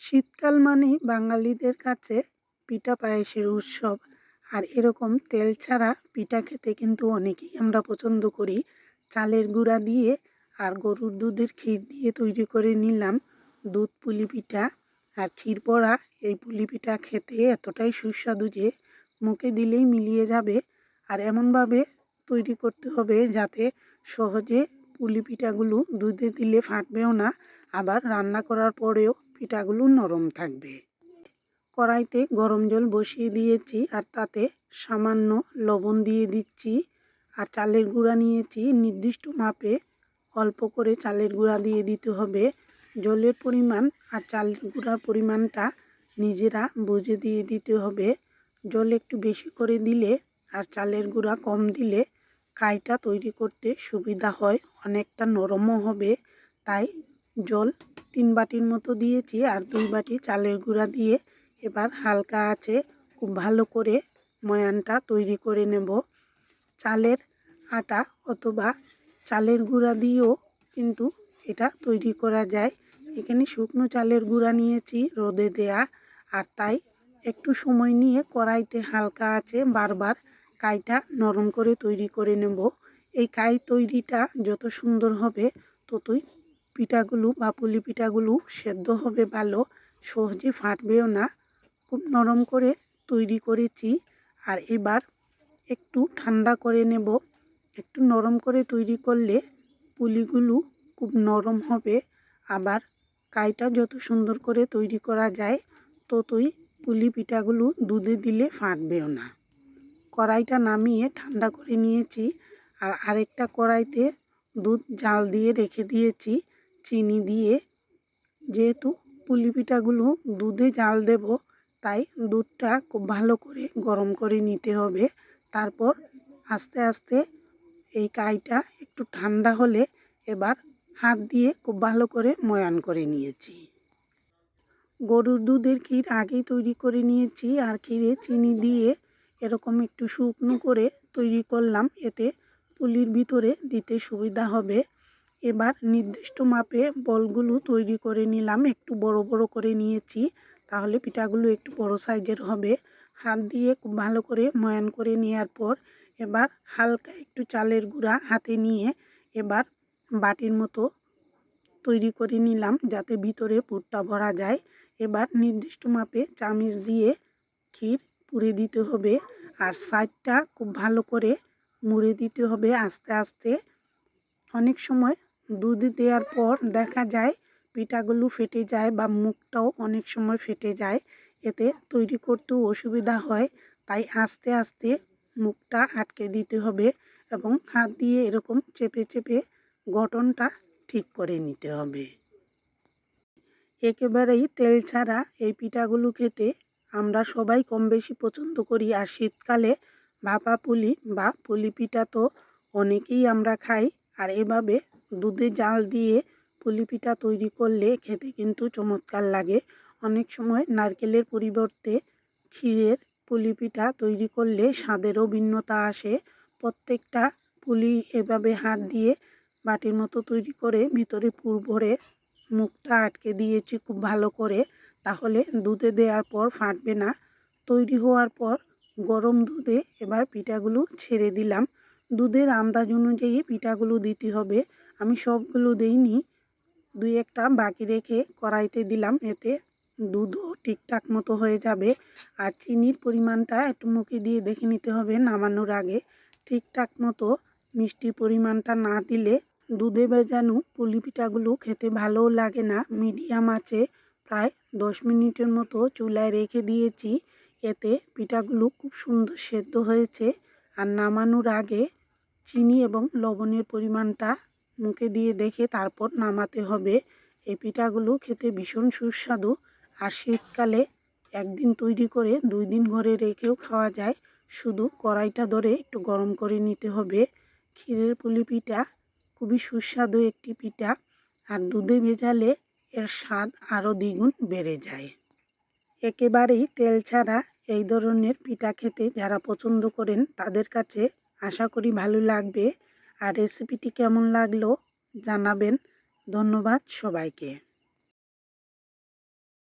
শীতকাল মানেই বাঙালিদের কাছে পিঠা পায়েসের উৎসব। আর এরকম তেল ছাড়া পিঠা খেতে কিন্তু অনেকেই আমরা পছন্দ করি। চালের গুঁড়া দিয়ে আর গরুর দুধের ক্ষীর দিয়ে তৈরি করে নিলাম দুধ পুলি পিঠা। আর ক্ষীর পড়া এই পুলি পিঠা খেতে এতটাই সুস্বাদু যে মুখে দিলেই মিলিয়ে যাবে। আর এমনভাবে তৈরি করতে হবে যাতে সহজে পুলি পিঠাগুলো দুধে দিলে ফাটবেও না। আবার রান্না করার পরেও পিঠাগুলো নরম থাকবে। কড়াইতে গরম জল বসিয়ে দিয়েছি আর তাতে সামান্য লবণ দিয়ে দিচ্ছি আর চালের গুঁড়া নিয়েছি। নির্দিষ্ট মাপে অল্প করে চালের গুঁড়া দিয়ে দিতে হবে। জলের পরিমাণ আর চালের গুঁড়ার পরিমাণটা নিজেরা বুঝে দিয়ে দিতে হবে। জল একটু বেশি করে দিলে আর চালের গুঁড়া কম দিলে কাইটা তৈরি করতে সুবিধা হয়, অনেকটা নরমও হবে। তাই জল তিন বাটির মতো দিয়েছি আর দুই বাটি চালের গুঁড়া দিয়ে এবার হালকা আছে খুব ভালো করে ময়ানটা তৈরি করে নেব। চালের আটা অথবা চালের গুঁড়া দিয়েও কিন্তু এটা তৈরি করা যায়। এখানে শুকনো চালের গুঁড়া নিয়েছি রোদে দেয়া আর তাই একটু সময় নিয়ে কড়াইতে হালকা আছে বারবার কাইটা নরম করে তৈরি করে নেব। এই কাই তৈরিটা যত সুন্দর হবে ততই পিঠাগুলো বা পুলি পিঠাগুলো সেদ্ধ হবে ভালো, সহজে ফাটবেও না। খুব নরম করে তৈরি করেছি আর এবার একটু ঠান্ডা করে নেব। একটু নরম করে তৈরি করলে পুলিগুলো খুব নরম হবে। আবার কাইটা যত সুন্দর করে তৈরি করা যায়, ততই পুলি পিঠাগুলো দুধে দিলে ফাটবেও না। কড়াইটা নামিয়ে ঠান্ডা করে নিয়েছি আর আরেকটা কড়াইতে দুধ জাল দিয়ে রেখে দিয়েছি। চিনি দিয়ে যেহেতু পুলি পিঠাগুলো দুধে জাল দেব, তাই দুধটা খুব ভালো করে গরম করে নিতে হবে। তারপর আস্তে আস্তে এই কাইটা একটু ঠান্ডা হলে এবার হাত দিয়ে খুব ভালো করে ময়ান করে নিয়েছি। গরুর দুধের ক্ষীর আগেই তৈরি করে নিয়েছি আর ক্ষীরে চিনি দিয়ে এরকম একটু শুকনো করে তৈরি করলাম, এতে পুলির ভিতরে দিতে সুবিধা হবে। এবার নির্দিষ্ট মাপে বলগুলো তৈরি করে নিলাম। একটু বড় বড় করে নিয়েছি, তাহলে পিঠাগুলো একটু বড় সাইজের হবে। হাত দিয়ে খুব ভালো করে ময়ান করে নেওয়ার পর এবার হালকা একটু চালের গুঁড়া হাতে নিয়ে এবার বাটির মতো তৈরি করে নিলাম যাতে ভিতরে পুরটা ভরা যায়। এবার নির্দিষ্ট মাপে চামিচ দিয়ে ক্ষীর পুড়ে দিতে হবে আর সাইডটা খুব ভালো করে মুড়ে দিতে হবে আস্তে আস্তে। অনেক সময় দুধ দেওয়ার পর দেখা যায় পিঠাগুলো ফেটে যায় বা মুখটাও অনেক সময় ফেটে যায়। এতে তৈরি করতেও অসুবিধা হয়। তাই আস্তে আস্তে মুখটা আটকে দিতে হবে এবং হাত দিয়ে এরকম চেপে চেপে গঠনটা ঠিক করে নিতে হবে। একেবারেই তেল ছাড়া এই পিঠাগুলো খেতে আমরা সবাই কম বেশি পছন্দ করি। আর শীতকালে ভাপা পুলি বা পুলি পিঠা তো অনেকেই আমরা খাই। আর এভাবে দুধে জাল দিয়ে পুলি পিঠা তৈরি করলে খেতে কিন্তু চমৎকার লাগে। অনেক সময় নারকেলের পরিবর্তে ক্ষীরের পুলি পিঠা তৈরি করলে স্বাদেরও ভিন্নতা আসে। প্রত্যেকটা পুলি এভাবে হাত দিয়ে বাটির মতো তৈরি করে ভিতরে পুর ভরে মুখটা আটকে দিয়েছি খুব ভালো করে। তাহলে দুধে দেওয়ার পর ফাটবে না। তৈরি হওয়ার পর গরম দুধে এবার পিঠাগুলো ছেড়ে দিলাম। দুধের আন্দাজ অনুযায়ী পিঠাগুলো দিতে হবে। আমি সবগুলো দিইনি। দুই একটা বাকি রেখে কড়াইতে দিলাম, এতে দুধও ঠিকঠাক মতো হয়ে যাবে। আর চিনির পরিমাণটা একটু মুখে দিয়ে দেখে নিতে হবে নামানোর আগে। ঠিকঠাক মতো মিষ্টির পরিমাণটা না দিলে দুধে ভেজানো পুলি পিঠাগুলো খেতে ভালোও লাগে না। মিডিয়াম আছে প্রায় দশ মিনিটের মতো চুলায় রেখে দিয়েছি। এতে পিঠাগুলো খুব সুন্দর সেদ্ধ হয়েছে। আর নামানোর আগে চিনি এবং লবণের পরিমাণটা মুখে দিয়ে দেখে তারপর নামাতে হবে। এই পিঠাগুলো খেতে ভীষণ সুস্বাদু। আর শীতকালে একদিন তৈরি করে দুই দিন ঘরে রেখেও খাওয়া যায়। শুধু কড়াইটা ধরে একটু গরম করে নিতে হবে। ক্ষীরের পুলি পিঠা খুবই সুস্বাদু একটি পিঠা। আর দুধে ভেজালে এর স্বাদ আরও দ্বিগুণ বেড়ে যায়। একেবারেই তেল ছাড়া এই ধরনের পিঠা খেতে যারা পছন্দ করেন তাদের কাছে আশা করি ভালো লাগবে। আর রেসিপিটি কেমন লাগল জানাবেন। ধন্যবাদ সবাইকে।